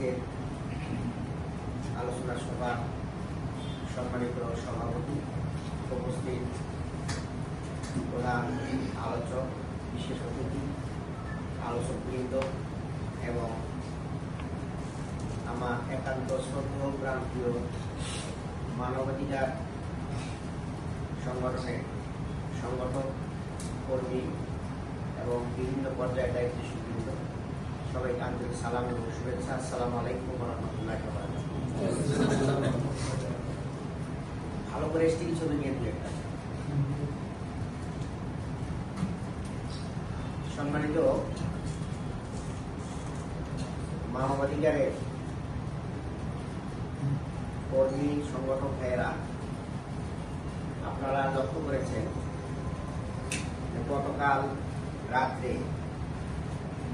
আজকের আলোচনা সভা সম্মানিত সভাপতি, উপস্থিত প্রধান আলোচক, বিশেষ অতিথি, আলোচকবৃন্দ এবং আমার একান্ত শ্রদ্ধেয় মানবাধিকার সংগঠনের সংগঠক, কর্মী এবং বিভিন্ন পর্যায়ে দায়িত্বশীলবৃন্দ সবাইকে আন্তরিক সালাম এবং শুভেচ্ছা। আসসালামু আলাইকুম রহমতুল্লাহ ভালো করে স্টিল ছবি নিয়ে সম্মানিত মানবাধিকারের কর্মী, সংগঠক ভাইয়েরা, আপনারা লক্ষ্য করেছেন গতকাল রাত্রে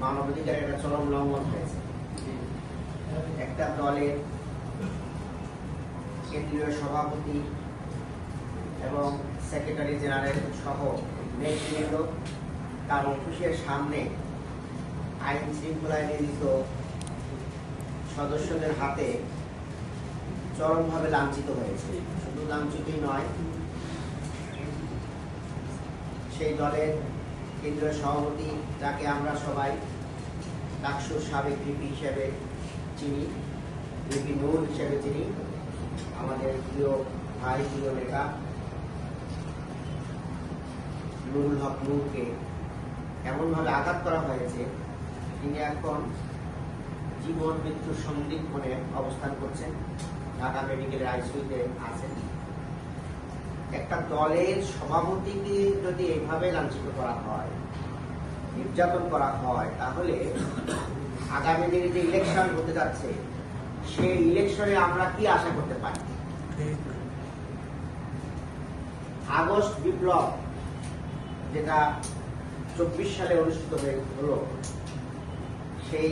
মানবাধিকারের একটা চরম লঙ্ঘন হয়েছে। একটা দলের কেন্দ্রীয় সভাপতি এবং সেক্রেটারি জেনারেল সহ নেতৃবৃন্দ তার অফিসের সামনে আইন শৃঙ্খলায় নিয়োজিত সদস্যদের হাতে চরমভাবে লাঞ্ছিত হয়েছে। শুধু লাঞ্ছিতই নয়, সেই দলের কেন্দ্রীয় সভাপতি যাকে আমরা সবাই ডাকসুর সাবেক ভিপি হিসেবে চিনি ভিপি নূর হিসেবে চিনি আমাদের প্রিয় ভাই, প্রিয় নেতা নুরুল হক নূরকে এমনভাবে আঘাত করা হয়েছে, তিনি এখন জীবন মৃত্যুর সন্দিগ্ধনে অবস্থান করছেন, ঢাকা মেডিকেলের আইসিউতে আছেন। একটা দলের সভাপতিকে যদি এভাবে লাঞ্ছিত করা হয় নির্যাতন করা হয়, তাহলে আগামী দিনে যে ইলেকশন হতে যাচ্ছে, সেই ইলেকশনে আমরা কি আশা করতে পারি? আগস্ট বিপ্লব, যেটা চব্বিশ সালে অনুষ্ঠিত হয়ে হলো, সেই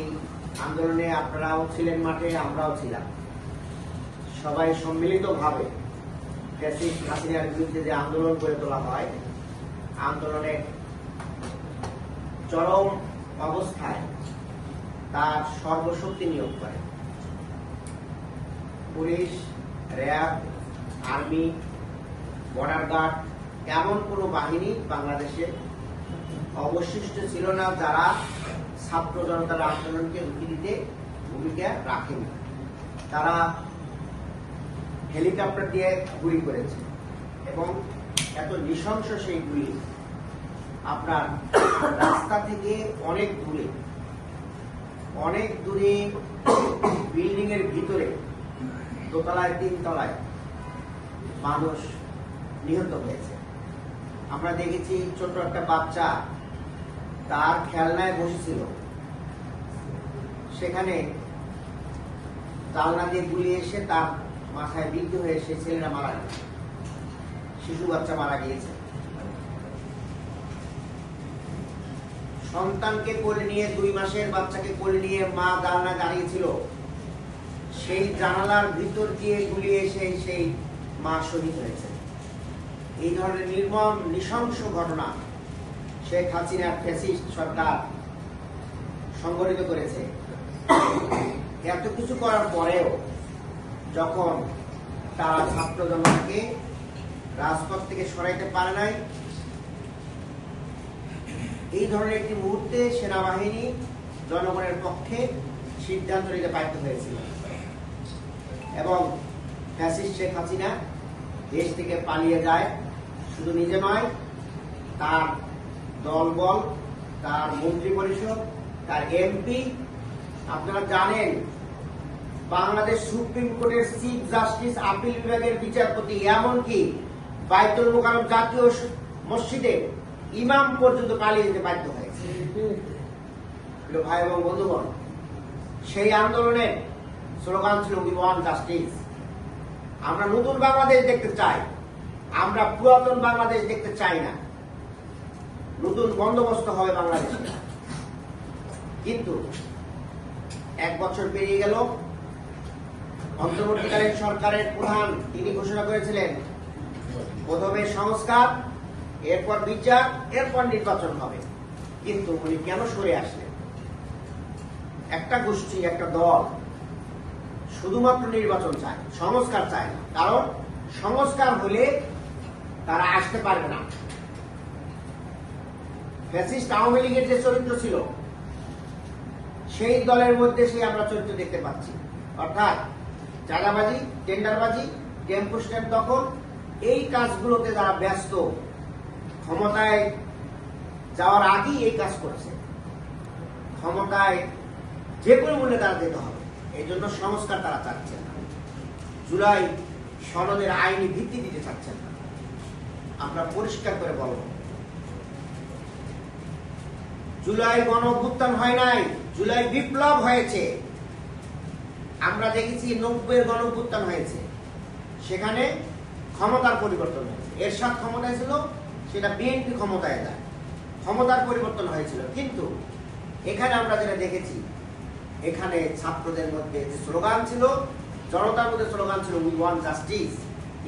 আন্দোলনে আপনারাও ছিলেন মাঠে, আমরাও ছিলাম। সবাই সম্মিলিতভাবে ফ্যাসিস্ট হাসিনার বিরুদ্ধে যে আন্দোলন গড়ে তোলা হয়, আন্দোলনের চরম অবস্থায় তার সর্বশক্তি নিয়োগ করে। Police, RAB, army, border guard, এমন কোনো বাহিনী বাংলাদেশে অবশিষ্ট ছিল না যারা ছাত্র জনতার আন্দোলনকে রুখে দিতে ভূমিকা রাখেনি। তারা হেলিকপ্টার দিয়ে গুলি করেছে এবং এত নৃশংস সেই গুলি আপনার রাস্তা থেকে অনেক দূরে অনেক দূরে বিল্ডিং এর ভিতরে, দোতলায়, তিনতলায় মানুষ নিহত হয়েছে। আমরা দেখেছি ছোট একটা বাচ্চা তার খেলনায় বসেছিল। সেখানে জালনা দিয়ে গুলি এসে তার মাথায় বিদ্ধ হয়ে সে ছেলেরা মারা গেছে। শিশু বাচ্চা মারা গিয়েছে। সন্তানকে কোলে নিয়ে, দুই মাসের বাচ্চাকে কোলে নিয়ে মা জানলা দাঁড়িয়েছিল সেই জানালার ভিতর দিয়ে গুলি এসে সেই মা শহীদ হয়েছে। এই ধরনের নির্মম, নৃশংস ঘটনা শেখ হাসিনার ফ্যাসিস্ট সরকার সংগঠিত করেছে। এত কিছু করার পরেও যখন তারা ছাত্র জনতাকে রাজপথ থেকে সরাইতে পারে নাই এই ধরনের একটি মুহূর্তে সেনাবাহিনী জনগণের পক্ষে সিদ্ধান্ত নিতে বাধ্য হয়েছিল। এবং ফ্যাসিস্ট শেখ হাসিনা দেশ থেকে পালিয়ে যায়। শুধু নিজে নয়, তার দলবল, তার মন্ত্রী পরিষদ তার এমপি, আপনারা জানেন, বাংলাদেশ সুপ্রিম কোর্টের চিফ জাস্টিস আপিল বিভাগের বিচারপতি, এমনকি বাইতুল মোকারম জাতীয় মসজিদে ইমাম পর্যন্ত পালিয়ে যেতে বাধ্য হয়েছে। ভাই এবং বন্ধুগণ, সেই আন্দোলনের স্লোগান ছিল উই ওয়ান জাস্টিস আমরা নতুন বাংলাদেশ দেখতে চাই। আমরা পুরাতন বাংলাদেশ দেখতে চাই না। নতুন বন্দোবস্ত হবে বাংলাদেশে। কিন্তু এক বছর পেরিয়ে গেল। অন্তর্বর্তীকালীন সরকারের প্রধান তিনি ঘোষণা করেছিলেন, প্রথমে সংস্কার এরপর বিচার, এরপর নির্বাচন হবে। কিন্তু উনি কেন সরে আসলেন? একটা গোষ্ঠী, একটা দল শুধুমাত্র নির্বাচন চায়, সংস্কার চায় না। কারণ সংস্কার হলে তারা আসতে পারবে না। ফ্যাসিস্ট আওয়ামী লীগের যে চরিত্র ছিল, সেই দলের মধ্যে সেই আমরা চরিত্র দেখতে পাচ্ছি। অর্থাৎ চাঁদাবাজি, টেন্ডারবাজি স্ট্যান্ড দখল, এই কাজগুলোতে যারা ব্যস্ত ক্ষমতায় যাওয়ার আগেই এই কাজ করেছে। ক্ষমতায় যে কোনো মূল্যে তারা যেতে হবে। এই জন্য সংস্কার তারা চাচ্ছেন না। জুলাই সনদের আইনি ভিত্তি দিতে চাচ্ছেন না। আমরা পরিষ্কার করে বলব জুলাই গণ হয় নাই, জুলাই বিপ্লব হয়েছে। আমরা দেখেছি নব্বইয়ের গণ হয়েছে। সেখানে ক্ষমতার পরিবর্তন হয়েছে। এরশাদ ক্ষমতায় ছিল সেটা বিএনপি ক্ষমতায় দেয় ক্ষমতার পরিবর্তন হয়েছিল। কিন্তু এখানে আমরা যেটা দেখেছি, এখানে ছাত্রদের মধ্যে যে স্লোগান ছিল, জনতার মধ্যে স্লোগান ছিল উই ওয়ান জাস্টিস